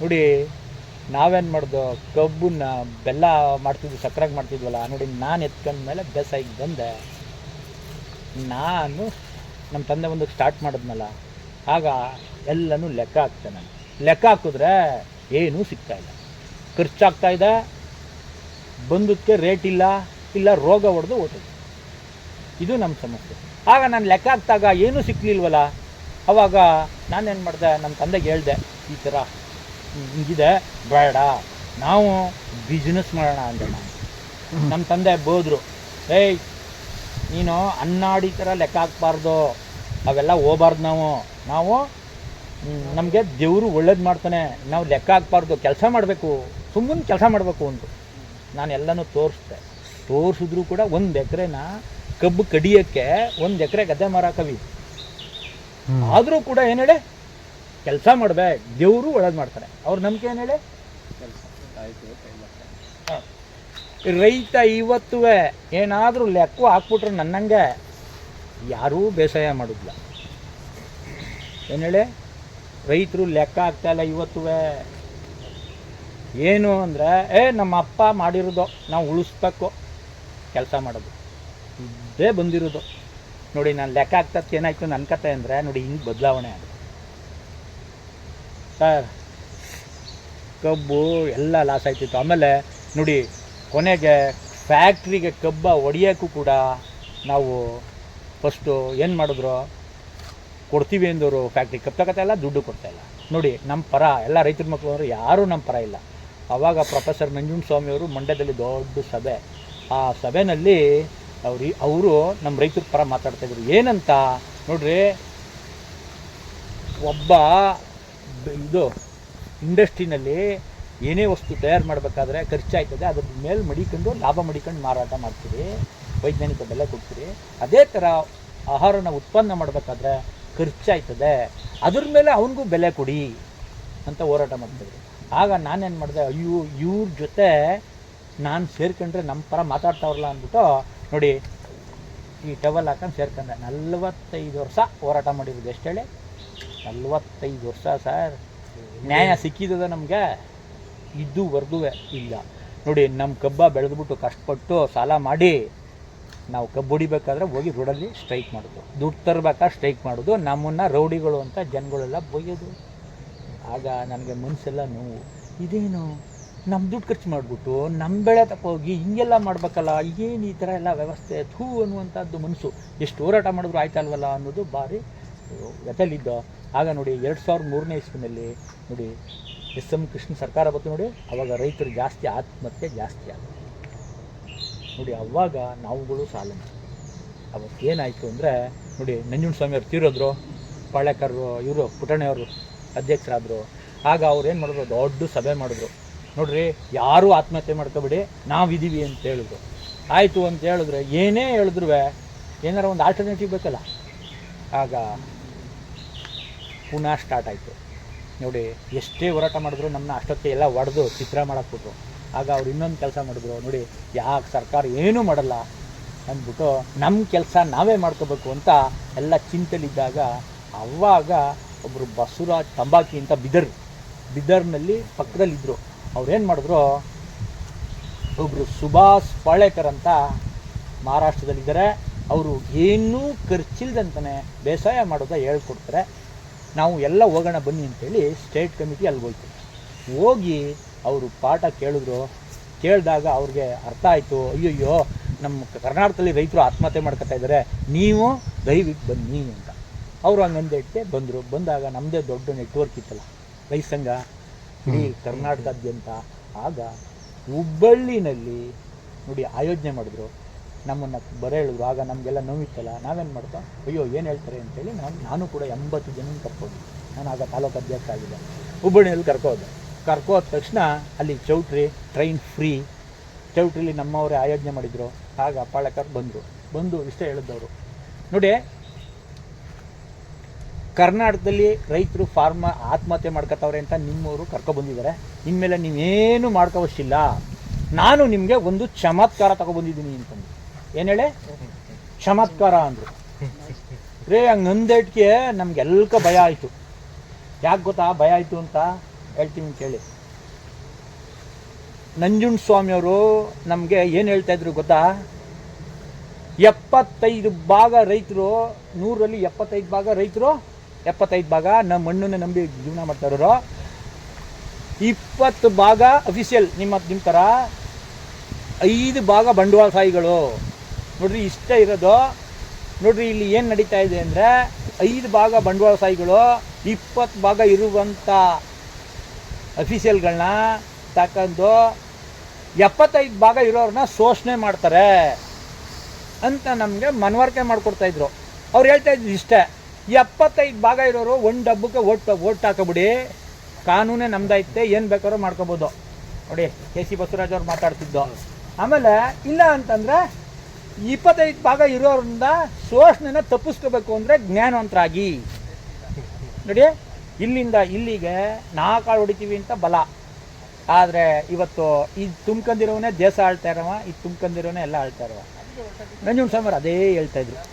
ನೋಡಿ, ನಾವೇನು ಮಾಡ್ದು, ಕಬ್ಬನ್ನ ಬೆಲ್ಲ ಮಾಡ್ತಿದ್ವಿ, ಸಕ್ಕರೆಗೆ ಮಾಡ್ತಿದ್ವಲ್ಲ, ನೋಡಿ, ನಾನು ಎತ್ಕೊಂಡ ಮೇಲೆ ಬೇಸಾಯಿಗೆ ಬಂದೆ. ನಾನು ನಮ್ಮ ತಂದೆ ಒಂದು ಸ್ಟಾರ್ಟ್ ಮಾಡಿದ್ನಲ್ಲ, ಆಗ ಎಲ್ಲನೂ ಲೆಕ್ಕ ಹಾಕ್ತೆ ನಾನು. ಲೆಕ್ಕ ಹಾಕಿದ್ರೆ ಏನೂ ಸಿಗ್ತಾ ಇಲ್ಲ. ಖರ್ಚಾಗ್ತಾ ಇದೆ ಬಂದಕ್ಕೆ ರೇಟ್ ಇಲ್ಲ ಇಲ್ಲ ರೋಗ ಹೊಡೆದು ಓಟೋದು ಇದು ನಮ್ಮ ಸಮಸ್ಯೆ. ಆಗ ನಾನು ಲೆಕ್ಕ ಹಾಕ್ದಾಗ ಏನೂ ಸಿಕ್ಕಲಿಲ್ವಲ್ಲ ಅವಾಗ ನಾನೇನು ಮಾಡಿದೆ? ನಮ್ಮ ತಂದೆಗೆ ಹೇಳಿದೆ, ಈ ಥರ ಹಿಂಗಿದೆ, ಬೇಡ, ನಾವು ಬಿಸ್ನೆಸ್ ಮಾಡೋಣ ಅಂದೆ ನಾನು ನಮ್ಮ ತಂದೆ ಬೋದ್ರು, ಏಯ್, ನೀನು ಅನ್ನಾಡಿ ಥರ ಲೆಕ್ಕ ಹಾಕ್ಬಾರ್ದು, ಅವೆಲ್ಲ ಹೋಗ್ಬಾರ್ದು ನಾವು. ನಾವು ನಮಗೆ ದೇವರು ಒಳ್ಳೇದು ಮಾಡ್ತಾನೆ. ನಾವು ಲೆಕ್ಕ ಹಾಕ್ಬಾರ್ದು, ಕೆಲಸ ಮಾಡಬೇಕು ಸುಮ್ಮನೆ ಕೆಲಸ ಮಾಡಬೇಕು ಅಂತ ನಾನು ಎಲ್ಲನೂ ತೋರಿಸ್ದೆ. ತೋರಿಸಿದ್ರು ಕೂಡ ಒಂದು ಎಕರೆನ ಕಬ್ಬು ಕಡಿಯೋಕ್ಕೆ ಒಂದು ಎಕರೆ ಗದ್ದೆ ಮಾರಾಕವಿ. ಆದರೂ ಕೂಡ ಏನು ಹೇಳಿ? ಕೆಲಸ ಮಾಡ್ಬೇ ದೇವರು ಒಳ್ಳೇದು ಮಾಡ್ತಾರೆ. ಅವ್ರ ನಂಬಿಕೆ ಏನು ಹೇಳಿ? ಹ. ರೈತ ಇವತ್ತು ಏನಾದರೂ ಲೆಕ್ಕ ಹಾಕ್ಬಿಟ್ರೆ ನನ್ನಂಗೆ ಯಾರೂ ಬೇಸಾಯ ಮಾಡೋದಿಲ್ಲ. ಏನು ಹೇಳಿ? ರೈತರು ಲೆಕ್ಕ ಆಗ್ತಾ ಇಲ್ಲ ಇವತ್ತು ಏನು ಅಂದರೆ ಏ ನಮ್ಮ ಅಪ್ಪ ಮಾಡಿರೋದು ನಾವು ಉಳಿಸ್ಬೇಕು. ಕೆಲಸ ಮಾಡೋದು. ಇದೇ ಬಂದಿರೋದು. ನೋಡಿ, ನಾನು ಲೆಕ್ಕ ಆಗ್ತಕ್ಕೆ ಏನಾಯ್ತು ನನ್ನ ಕತೆ ಅಂದರೆ, ನೋಡಿ, ಹಿಂಗೆ ಬದಲಾವಣೆ ಆಗುತ್ತೆ ಸರ್, ಕಬ್ಬು ಎಲ್ಲ ಲಾಸ್ ಆಯ್ತಿತ್ತು. ಆಮೇಲೆ, ನೋಡಿ, ಕೊನೆಗೆ ಫ್ಯಾಕ್ಟ್ರಿಗೆ ಕಬ್ಬ ಹೊಡಿಯೋಕ್ಕೂ ಕೂಡ ನಾವು ಫಸ್ಟು ಏನು ಮಾಡಿದ್ರು? ಕೊಡ್ತೀವಿ ಅಂದವರು ಫ್ಯಾಕ್ಟ್ರಿ. ತಗೋತಾ ಇಲ್ಲ, ದುಡ್ಡು ಕೊಡ್ತಾ ಇಲ್ಲ. ನೋಡಿ ನಮ್ಮ ಪರ, ಎಲ್ಲ ರೈತರ ಮಕ್ಕಳು ಅವರು ಯಾರೂ ನಮ್ಮ ಪರ ಇಲ್ಲ. ಆವಾಗ ಪ್ರೊಫೆಸರ್ ನಂಜುಂಡ ಸ್ವಾಮಿಯವರು ಮಂಡ್ಯದಲ್ಲಿ ದೊಡ್ಡ ಸಭೆ. ಆ ಸಭೆಯಲ್ಲಿ ಅವ್ರು ಅವರು ನಮ್ಮ ರೈತರ ಪರ ಮಾತಾಡ್ತಾ ಇದ್ರು. ಏನಂತ? ನೋಡ್ರಿ, ಒಬ್ಬ ಇದು ಇಂಡಸ್ಟ್ರಿನಲ್ಲಿ ಏನೇ ವಸ್ತು ತಯಾರು ಮಾಡಬೇಕಾದ್ರೆ ಖರ್ಚಾಯ್ತದೆ ಅದ್ರ ಮೇಲೆ ಮಡಿಕೊಂಡು ಲಾಭ ಮಡಿಕೊಂಡು ಮಾರಾಟ ಮಾಡ್ತೀರಿ, ವೈಜ್ಞಾನಿಕ ಬೆಲೆ ಕೊಡ್ತೀರಿ. ಅದೇ ಥರ ಆಹಾರನ ಉತ್ಪನ್ನ ಮಾಡಬೇಕಾದ್ರೆ ಖರ್ಚಾಯ್ತದೆ ಅದ್ರ ಮೇಲೆ ಅವನಿಗೂ ಬೆಲೆ ಕೊಡಿ ಅಂತ ಹೋರಾಟ ಮಾಡ್ತಿದ್ರು ಆಗ ನಾನೇನು ಮಾಡಿದೆ, ಅಯ್ಯೋ, ಇವ್ರ ಜೊತೆ ನಾನು ಸೇರ್ಕೊಂಡ್ರೆ ನಮ್ಮ ಪರ ಮಾತಾಡ್ತಾವ್ರಲ್ಲ ಅಂದ್ಬಿಟ್ಟು ನೋಡಿ, ಈ ಟವಲ್ ಹಾಕೊಂಡು ಸೇರ್ಕೊಂಡೆ. ನಲ್ವತ್ತೈದು ವರ್ಷ ಹೋರಾಟ ಮಾಡಿರೋದು ಎಷ್ಟು ಹೇಳಿ? ನಲ್ವತ್ತೈದು ವರ್ಷ ಸರ್. ನ್ಯಾಯ ಸಿಕ್ಕಿದ್ದದ ನಮಗೆ? ಇದುವರೆಗೂ ಇಲ್ಲ. ನೋಡಿ ನಮ್ಮ ಕಬ್ಬ ಬೆಳೆದ್ಬಿಟ್ಟು ಕಷ್ಟಪಟ್ಟು ಸಾಲ ಮಾಡಿ ನಾವು ಕಬ್ಬು ಹೊಡಿಬೇಕಾದ್ರೆ ಹೋಗಿ ರೋಡಲ್ಲಿ ಸ್ಟ್ರೈಕ್ ಮಾಡೋದು. ದುಡ್ಡು ತರಬೇಕಾದ್ರೆ ಸ್ಟ್ರೈಕ್ ಮಾಡೋದು. ನಮ್ಮನ್ನು ರೌಡಿಗಳು ಅಂತ ಜನಗಳೆಲ್ಲ ಬೊಯ್ಯೋದು. ಆಗ ನನಗೆ ಮನಸ್ಸೆಲ್ಲ ನೋವು. ಇದೇನು? ನಮ್ಮ ದುಡ್ಡು ಖರ್ಚು ಮಾಡಿಬಿಟ್ಟು ನಮ್ಮ ಬೆಳೆ ತಪ್ಪೋಗಿ ಹಿಂಗೆಲ್ಲ ಮಾಡಬೇಕಲ್ಲ, ಏನು ಈ ಥರ ಎಲ್ಲ ವ್ಯವಸ್ಥೆ? ಥೂ ಅನ್ನುವಂಥದ್ದು ಮನಸ್ಸು. ಎಷ್ಟು ಹೋರಾಟ ಮಾಡಿದ್ರು ಆಯ್ತಲ್ವಲ್ಲ ಅನ್ನೋದು ಭಾರಿ ವ್ಯಥಲಿದ್ದ. ಆಗ ನೋಡಿ ಎರಡು ಸಾವಿರದ ಮೂರನೇ ಇಸ್ವಿನಲ್ಲಿ ನೋಡಿ ಎಸ್ ಎಂ ಕೃಷ್ಣ ಸರ್ಕಾರ ಬಂತು ನೋಡಿ, ಅವಾಗ ರೈತರು ಜಾಸ್ತಿ ಆತ್ಮಹತ್ಯೆ ಜಾಸ್ತಿ ಆಗುತ್ತೆ ನೋಡಿ ಅವಾಗ ನಾವುಗಳು ಸಾಲ ಅವತ್ತು ಏನಾಯಿತು ಅಂದರೆ ನೋಡಿ ನಂಜುಂಡ ಸ್ವಾಮಿಯವ್ರು ತೀರೋದ್ರು ಪಾಳ್ಯಕರು ಇವರು ಪುಟಣೆಯವರು ಅಧ್ಯಕ್ಷರಾದರು. ಆಗ ಅವ್ರು ಏನು ಮಾಡಿದ್ರು, ದೊಡ್ಡ ಸಭೆ ಮಾಡಿದ್ರು. ನೋಡ್ರಿ, ಯಾರೂ ಆತ್ಮಹತ್ಯೆ ಮಾಡ್ಕೋಬೇಡಿ ನಾವಿದ್ದೀವಿ ಅಂತ ಹೇಳಿದ್ರು. ಆಯಿತು ಅಂತ ಹೇಳಿದ್ರೆ, ಏನೇ ಹೇಳಿದ್ರು ಏನಾರ ಒಂದು ಆಲ್ಟರ್ನೇಟಿವ್ ಬೇಕಲ್ಲ? ಆಗ ಪುನಃ ಸ್ಟಾರ್ಟ್ ಆಯಿತು. ನೋಡಿ, ಎಷ್ಟೇ ಹೋರಾಟ ಮಾಡಿದ್ರು ನಮ್ಮನ್ನ ಅಷ್ಟೊತ್ತೆ ಎಲ್ಲ ಒಡೆದು ಚಿತ್ರ ಮಾಡೋಕ್ಬಿಟ್ರು ಆಗ ಅವ್ರು ಇನ್ನೊಂದು ಕೆಲಸ ಮಾಡಿದ್ರು. ನೋಡಿ, ಯಾಕೆ ಸರ್ಕಾರ ಏನೂ ಮಾಡಲ್ಲ ಅಂದ್ಬಿಟ್ಟು ನಮ್ಮ ಕೆಲಸ ನಾವೇ ಮಾಡ್ಕೋಬೇಕು ಅಂತ ಎಲ್ಲ ಚಿಂತೆಲಿದ್ದಾಗ, ಅವಾಗ ಒಬ್ಬರು ಬಸುರಾಜ್ ತಂಬಾಕಿ ಅಂತ ಬಿದರ್. ಬಿದರ್ನಲ್ಲಿ ಪಕ್ಕದಲ್ಲಿದ್ದರು ಅವ್ರೇನು ಮಾಡಿದ್ರು? ಒಬ್ಬರು ಸುಭಾಷ್ ಪಾಳೇಕರ್ ಅಂತ ಮಹಾರಾಷ್ಟ್ರದಲ್ಲಿದ್ದಾರೆ. ಅವರು ಏನೂ ಖರ್ಚಿಲ್ದಂತಾನೆ ಬೇಸಾಯ ಮಾಡೋದ ಹೇಳ್ಕೊಡ್ತಾರೆ. ನಾವು ಎಲ್ಲ ಹೋಗೋಣ ಬನ್ನಿ ಅಂತೇಳಿ ಸ್ಟೇಟ್ ಕಮಿಟಿ ಅಲ್ಲಿ ಹೋಯ್ತು. ಹೋಗಿ ಅವರು ಪಾಠ ಕೇಳಿದ್ರು. ಕೇಳಿದಾಗ ಅವ್ರಿಗೆ ಅರ್ಥ ಆಯಿತು. ಅಯ್ಯಯ್ಯೋ ನಮ್ಮ ಕರ್ನಾಟಕದಲ್ಲಿ ರೈತರು ಆತ್ಮಹತ್ಯೆ ಮಾಡ್ಕೊತಾ ಇದ್ದಾರೆ ನೀವು ದಯವಿಟ್ಟು ಬನ್ನಿ ಅಂತ. ಅವರು ಹಂಗಂದೇಟಕ್ಕೆ ಬಂದರು. ಬಂದಾಗ ನಮ್ಮದೇ ದೊಡ್ಡ ನೆಟ್ವರ್ಕ್ ಇತ್ತಲ್ಲ. ರೈತ ಸಂಘ. ಇಡೀ ಕರ್ನಾಟಕದಾದ್ಯಂತ ಆಗ ಹುಬ್ಬಳ್ಳಿನಲ್ಲಿ ನೋಡಿ ಆಯೋಜನೆ ಮಾಡಿದ್ರು. ನಮ್ಮನ್ನು ಬರ ಹೇಳಿದ್ರು. ಆಗ ನಮಗೆಲ್ಲ ನೋವಿತ್ತಲ್ಲ ನಾವೇನು ಮಾಡ್ತಾ ಅಯ್ಯೋ ಏನು ಹೇಳ್ತಾರೆ ಅಂತೇಳಿ ನಾನು ನಾನು ಕೂಡ ಎಂಬತ್ತು ಜನ ಕರ್ಕೊಂಡು ನಾನು ಆಗ ತಾಲೂಕು ಅಧ್ಯಕ್ಷ ಆಗಿದ್ದೆ. ಹುಬ್ಬಳ್ಳಿಯಲ್ಲಿ ಕರ್ಕೋದೆ ಕರ್ಕೋದ ತಕ್ಷಣ ಅಲ್ಲಿ ಚೌಟ್ರಿ ಟ್ರೈನ್ ಫ್ರೀ ಚೌಟ್ರಿಲಿ ನಮ್ಮವರೇ ಆಯೋಜನೆ ಮಾಡಿದರು. ಆಗ ಪಾಳಕರ್ ಬಂದರು. ಬಂದು ಇಷ್ಟ ಹೇಳಿದ್ದವರು. ನೋಡಿ ಕರ್ನಾಟಕದಲ್ಲಿ ರೈತರು ಫಾರ್ಮ ಆತ್ಮಹತ್ಯೆ ಮಾಡ್ಕೊತಾವ್ರೆ ಅಂತ ನಿಮ್ಮವರು ಕರ್ಕೊಬಂದಿದ್ದಾರೆ ಇನ್ಮೇಲೆ ನೀವೇನು ಮಾಡ್ಕೋವಷ್ಟಿಲ್ಲ. ನಾನು ನಿಮಗೆ ಒಂದು ಚಮತ್ಕಾರ ತಗೊಬಂದಿದ್ದೀನಿ ಅಂತಂದು. ಏನು ಹೇಳಿ? ಚಮತ್ಕಾರ ಅಂದರು. ರೇ ಹಂಗಂದೇಟ್ಗೆ ನಮ್ಗೆಲ್ಕ ಭಯ ಆಯಿತು. ಯಾಕೆ ಗೊತ್ತಾ? ಭಯ ಆಯಿತು ಅಂತ ಹೇಳ್ತೀನಿ ಕೇಳಿ ನಂಜುಂಡ ಸ್ವಾಮಿಯವರು ನಮಗೆ ಏನು ಹೇಳ್ತಾ ಇದ್ರು ಗೊತ್ತಾ? ಎಪ್ಪತ್ತೈದು ಭಾಗ ರೈತರು, ನೂರಲ್ಲಿ ಎಪ್ಪತ್ತೈದು ಭಾಗ ರೈತರು ಎಪ್ಪತ್ತೈದು ಭಾಗ, ನಮ್ಮ ಮಣ್ಣನ್ನು ನಂಬಿ ಜೀವನ ಮಾಡ್ತಾ ಇರೋರು. ಇಪ್ಪತ್ತು ಭಾಗ ಅಫಿಷಿಯಲ್ ನಿಮ್ಮ ನಿಮ್ಮ ಥರ ಐದು ಭಾಗ ಬಂಡವಾಳಶಾಹಿಗಳು ನೋಡ್ರಿ, ಇಷ್ಟ ಇರೋದು. ನೋಡ್ರಿ, ಇಲ್ಲಿ ಏನು ನಡೀತಾ ಇದೆ ಅಂದರೆ ಐದು ಭಾಗ ಬಂಡವಾಳ ಬಂಡವಾಳಶಾಹಿಗಳು ಇಪ್ಪತ್ತು ಭಾಗ ಇರುವಂಥ ಅಫಿಷಿಯಲ್ಗಳನ್ನ ತಕ್ಕಂದು ಎಪ್ಪತ್ತೈದು ಭಾಗ ಇರೋರನ್ನ ಶೋಷಣೆ ಮಾಡ್ತಾರೆ ಅಂತ ನಮಗೆ ಮನವರಿಕೆ ಮಾಡಿಕೊಡ್ತಾಯಿದ್ರು ಅವ್ರು ಹೇಳ್ತಾ ಇದ್ರು ಇಷ್ಟೇ. ಎಪ್ಪತ್ತೈದು ಭಾಗ ಇರೋರು ಒಂದು ಡಬ್ಬಕ್ಕೆ ಓಟ್ ಓಟ್ ಹಾಕೋಬಿಡಿ. ಕಾನೂನೇ ನಮ್ದೈತೆ, ಏನು ಬೇಕಾದ್ರೂ ಮಾಡ್ಕೋಬೋದು. ನೋಡಿ, ಕೆ ಸಿ ಬಸವರಾಜ್ ಅವ್ರು ಮಾತಾಡ್ತಿದ್ದು. ಆಮೇಲೆ, ಇಲ್ಲ ಅಂತಂದರೆ, ಇಪ್ಪತ್ತೈದು ಭಾಗ ಇರೋರಿಂದ ಶೋಷಣೆನ ತಪ್ಪಿಸ್ಕೋಬೇಕು ಅಂದರೆ ಜ್ಞಾನವಂತರಾಗಿ. ನೋಡಿ, ಇಲ್ಲಿಂದ ಇಲ್ಲಿಗೆ ನಾಲ್ಕಾಳು ಹೊಡಿತೀವಿ ಅಂತ ಬಲ. ಆದರೆ, ಇವತ್ತು ಇದು ತುಂಬ್ಕೊಂಡಿರೋನೇ ದೇಶ ಆಳ್ತಾ ಇರವ ಇದು ತುಂಬ್ಕೊಂಡಿರೋನೇ ಎಲ್ಲ ಆಳ್ತಾ ಇರವ. ನಂಜುನ್ ಸಾಮರ್ ಅದೇ ಹೇಳ್ತಾ ಇದ್ರು.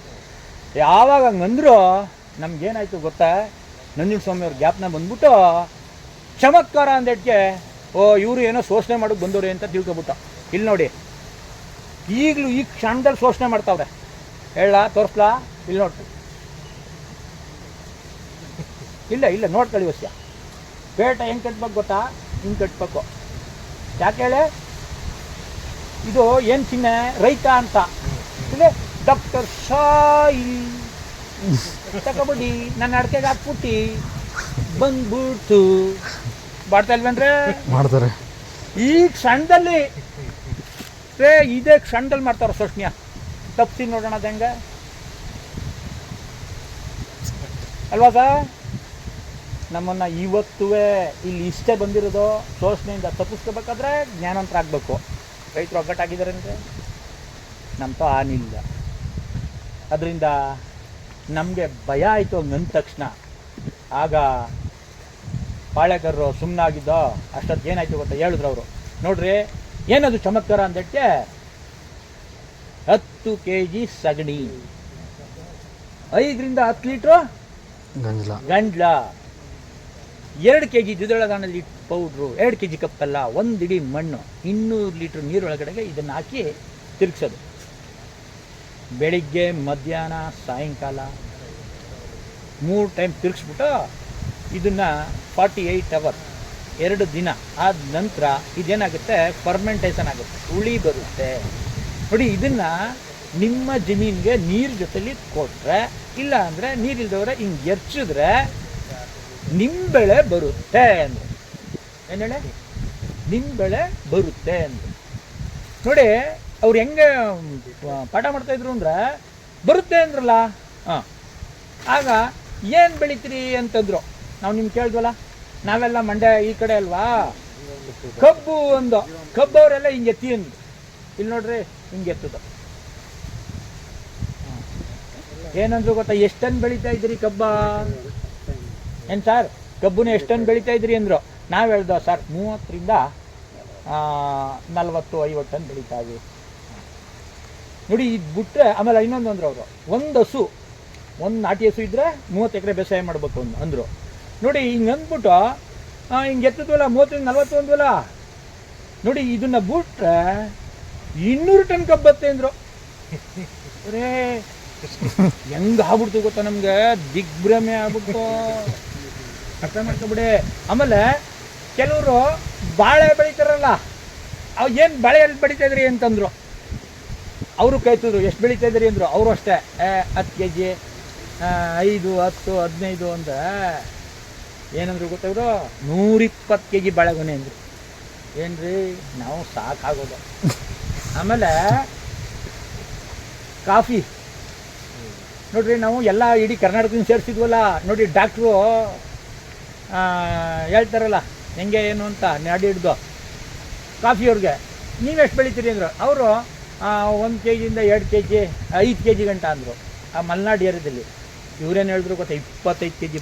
ಯಾವಾಗ ಹಂಗಂದ್ರು ನಮ್ಗೇನಾಯ್ತು ಗೊತ್ತಾ? ನಂಜನ ಸ್ವಾಮಿ ಅವ್ರ ಗ್ಯಾಪ್ನ ಬಂದ್ಬಿಟ್ಟು ಚಮತ್ಕಾರ ಅಂದೇಟ್ಗೆ ಓ, ಇವರು ಏನೋ ಶೋಷಣೆ ಮಾಡೋಕೆ ಬಂದವ್ರೆ ಅಂತ ತಿಳ್ಕೊಬಿಟ್ಟ. ಇಲ್ಲಿ ನೋಡಿ, ಈಗಲೂ ಈ ಕ್ಷಣದಲ್ಲಿ ಶೋಷಣೆ ಮಾಡ್ತಾವ್ರೆ. ಹೇಳ ತೋರಿಸ್ಲಾ? ಇಲ್ಲಿ ನೋಡ್ತು ಇಲ್ಲ ಇಲ್ಲ, ನೋಡ್ಕೊಳ್ಳಿ ವಸ್ಯ. ಪೇಟ ಹೆಂಗೆ ಕಟ್ಬೇಕು ಗೊತ್ತಾ? ಹಿಂಗೆ ಕಟ್ಬೇಕು. ಯಾಕೆ ಹೇಳಿ? ಇದು ಏನು ಚಿಹ್ನೆ? ರೈತ ಅಂತ. ಡಾಕ್ಟರ್ ಶಾಯಿ ತಗೊಬಿಡಿ ನನ್ನ ಅಡಿಕೆಗೆ ಹಾಕ್ಬಿಟ್ಟು. ಬಂದ್ಬಿಟ್ಟು ಬಾಡ್ತಾ ಇಲ್ವೇನ್ರೆ ಮಾಡ್ತಾರೆ. ಈ ಕ್ಷಣದಲ್ಲಿ. ರೇ ಇದೇ ಕ್ಷಣದಲ್ಲಿ ಮಾಡ್ತಾರ ಸೋಷ್ಣ್ಯ. ತಪ್ಸಿ ನೋಡೋಣ ಅದು ಹೆಂಗೆ? ಅಲ್ವಾ ಸರ್? ನಮ್ಮನ್ನು ಇವತ್ತುವೇ ಇಲ್ಲಿ ಇಷ್ಟೇ ಬಂದಿರೋದು ಶೋಷಣೆಯಿಂದ ತಪ್ಪಿಸ್ಕೋಬೇಕಾದ್ರೆ ಜ್ಞಾನವಂತರಾಗಬೇಕು ರೈತರು ಒಗ್ಗಟ್ಟಾಗಿದ್ದಾರೆ ಅಂದರೆ ನಮ್ಮ ಆನಿಲ್ಲ ಅದರಿಂದ ನಮಗೆ ಭಯ ಆಯಿತು ಅಂದ ತಕ್ಷಣ. ಆಗ ಪಾಳ್ಯಕರ್ರು ಸುಮ್ಮನಾಗಿದ್ದೋ ಅಷ್ಟೊತ್ತು ಏನಾಯ್ತು ಗೊತ್ತಾ ಹೇಳಿದ್ರು ಅವರು. ನೋಡ್ರಿ ಏನದು ಚಮತ್ಕಾರ ಅಂದಕ್ಕೆ ಹತ್ತು ಕೆ ಜಿ ಸಗಣಿ. ಐದರಿಂದ ಹತ್ತು ಲೀಟ್ರು ಗಂಡ್ಲ ಎರಡು ಕೆ ಜಿ ದ್ವಿದಳ ಧಾನ್ಯದ ಪೌಡ್ರು ಎರಡು ಕೆ ಜಿ ಕಪ್ಪಲ್ಲ ಒಂದು ಇಡೀ ಮಣ್ಣು ಇನ್ನೂರು ಲೀಟ್ರ್ ನೀರೊಳಗಡೆಗೆ ಇದನ್ನು ಹಾಕಿ ತಿರುಗಿಸೋದು. ಬೆಳಿಗ್ಗೆ, ಮಧ್ಯಾಹ್ನ, ಸಾಯಂಕಾಲ ಮೂರು ಟೈಮ್ ತಿರುಗಿಸ್ಬಿಟ್ಟು ಇದನ್ನು ಫಾರ್ಟಿ ಏಯ್ಟ್ ಅವರ್ ಎರಡು ದಿನ ಆದ ನಂತರ ಇದೇನಾಗುತ್ತೆ? ಫರ್ಮೆಂಟೇಷನ್ ಆಗುತ್ತೆ. ಹುಳಿ ಬರುತ್ತೆ. ನೋಡಿ, ಇದನ್ನು ನಿಮ್ಮ ಜಮೀನಿಗೆ ನೀರು ಜೊತೆಲಿ ಕೊಟ್ಟರೆ ಇಲ್ಲ ಅಂದರೆ ನೀರಿಲ್ದವ್ರೆ ಹಿಂಗೆ ಎರ್ಚಿದ್ರೆ ನಿಮ್ಮ ಬೆಳೆ ಬರುತ್ತೆ ಅಂದರು. ಏನು ಹೇಳಿ? ನಿಮ್ಮ ಬೆಳೆ ಬರುತ್ತೆ ಅಂದರು. ನೋಡಿ ಅವ್ರು ಹೆಂಗೆ ಪಾಠ ಮಾಡ್ತಾ ಮಾಡ್ತಾಯಿದ್ರು ಅಂದ್ರೆ ಬರುತ್ತೆ ಅಂದ್ರಲ್ಲ? ಹಾಂ. ಆಗ ಏನು ಬೆಳಿತೀರಿ ಅಂತಂದ್ರು. ನಾವು ನಿಮ್ಗೆ ಕೇಳಿದ್ವಲ್ಲ? ನಾವೆಲ್ಲ ಮಂಡ್ಯ ಈ ಕಡೆ ಅಲ್ವಾ? ಕಬ್ಬು ಒಂದು. ಕಬ್ಬು ಅವರೆಲ್ಲ ಹಿಂಗೆ ಎತ್ತಿ ಅಂದು ಇಲ್ಲಿ ನೋಡ್ರಿ ಹಿಂಗೆ ಎತ್ತದ. ಏನಂದ್ರು ಗೊತ್ತಾ ಎಷ್ಟು ಟನ್ ಬೆಳಿತಾ ಇದ್ರಿ ಕಬ್ಬ? ಏನು ಸರ್ ಕಬ್ಬುನ ಎಷ್ಟು ಟನ್ ಬೆಳಿತಾ ಇದ್ರಿ ಅಂದ್ರು. ನಾವು ಹೇಳ್ದೋ ಸರ್ ಮೂವತ್ತರಿಂದ ನಲ್ವತ್ತು ಐವತ್ತು ಟನ್ ಬೆಳೀತಾ ಇದ್ವಿ ನೋಡಿ ಇದು ಬಿಟ್ಟರೆ ಆಮೇಲೆ ಇನ್ನೊಂದು ಅಂದ್ರೆ ಅವರು ಒಂದು ಹಸು ಒಂದು ನಾಟಿ ಹಸು ಇದ್ದರೆ ಮೂವತ್ತು ಎಕರೆ ಬೇಸಾಯ ಮಾಡಬೇಕು ಅಂದ್ ಅಂದರು. ನೋಡಿ ಹಿಂಗೆ ಅಂದ್ಬಿಟ್ಟು ಹಿಂಗೆ ಎತ್ತದ್ವಲ್ಲ ಮೂವತ್ತರಿಂದ ನಲ್ವತ್ತು ಅಂದ್ವಲ್ಲ? ನೋಡಿ ಇದನ್ನ ಬಿಟ್ರೆ ಇನ್ನೂರು ಟನ್ ಕಬ್ಬತ್ತೆ ಅಂದರು. ರೇ ಹೆಂಗೆ ಆಗ್ಬಿಡ್ತು ಗೊತ್ತಾ ನಮ್ಗೆ? ದಿಗ್ಭ್ರಮೆ ಆಗ್ಬಿಡ್ತು. ಅರ್ಥ ಮಾಡ್ಕೊಬಿಡಿ ಆಮೇಲೆ ಕೆಲವರು ಬಾಳೆ ಬೆಳಿತಾರಲ್ಲ ಅವು ಏನು ಬಾಳೆ ಬೆಳೀತಾ ಇದ್ರಿ ಅಂತಂದ್ರು. ಅವರು ಕೈತಿದ್ರು ಎಷ್ಟು ಬೆಳೀತಾ ಇದ್ರಿ ಅಂದರು, ಅವರು ಅಷ್ಟೇ. ಹತ್ತು ಕೆ ಜಿ ಐದು, ಹತ್ತು, ಹದಿನೈದು ಅಂದ, ಏನಂದ್ರು ಗೊತ್ತಾಗ್ರು ನೂರಿಪ್ಪತ್ತು ಕೆ ಜಿ ಬಾಳೆಗೊನೆ ಅಂದರು. ಏನ್ರಿ? ನಾವು ಸಾಕಾಗೋದು. ಆಮೇಲೆ ಕಾಫಿ. ನೋಡ್ರಿ, ನಾವು ಎಲ್ಲ ಇಡೀ ಕರ್ನಾಟಕದಿಂದ ಸೇರಿಸಿದ್ವಲ್ಲ, ನೋಡಿ ಡಾಕ್ಟ್ರು ಹೇಳ್ತಾರಲ್ಲ, ಹೆಂಗೆ, ಏನು ಅಂತ ನಾಡಿ ಹಿಡ್ದು ಕಾಫಿಯವ್ರಿಗೆ ನೀವೆಷ್ಟು ಬೆಳಿತೀರಿ ಅಂದರು. ಅವರು ಒಂದು ಕೆ ಜಿಯಿಂದ ಎರಡು ಕೆ ಜಿ ಐದು ಕೆ ಜಿ ಗಂಟ ಅಂದರು. ಆ ಮಲೆನಾಡು ಏರಿಯಾದಲ್ಲಿ. ಇವ್ರೇನು ಹೇಳಿದ್ರು ಗೊತ್ತಾ? ಇಪ್ಪತ್ತೈದು ಕೆ ಜಿ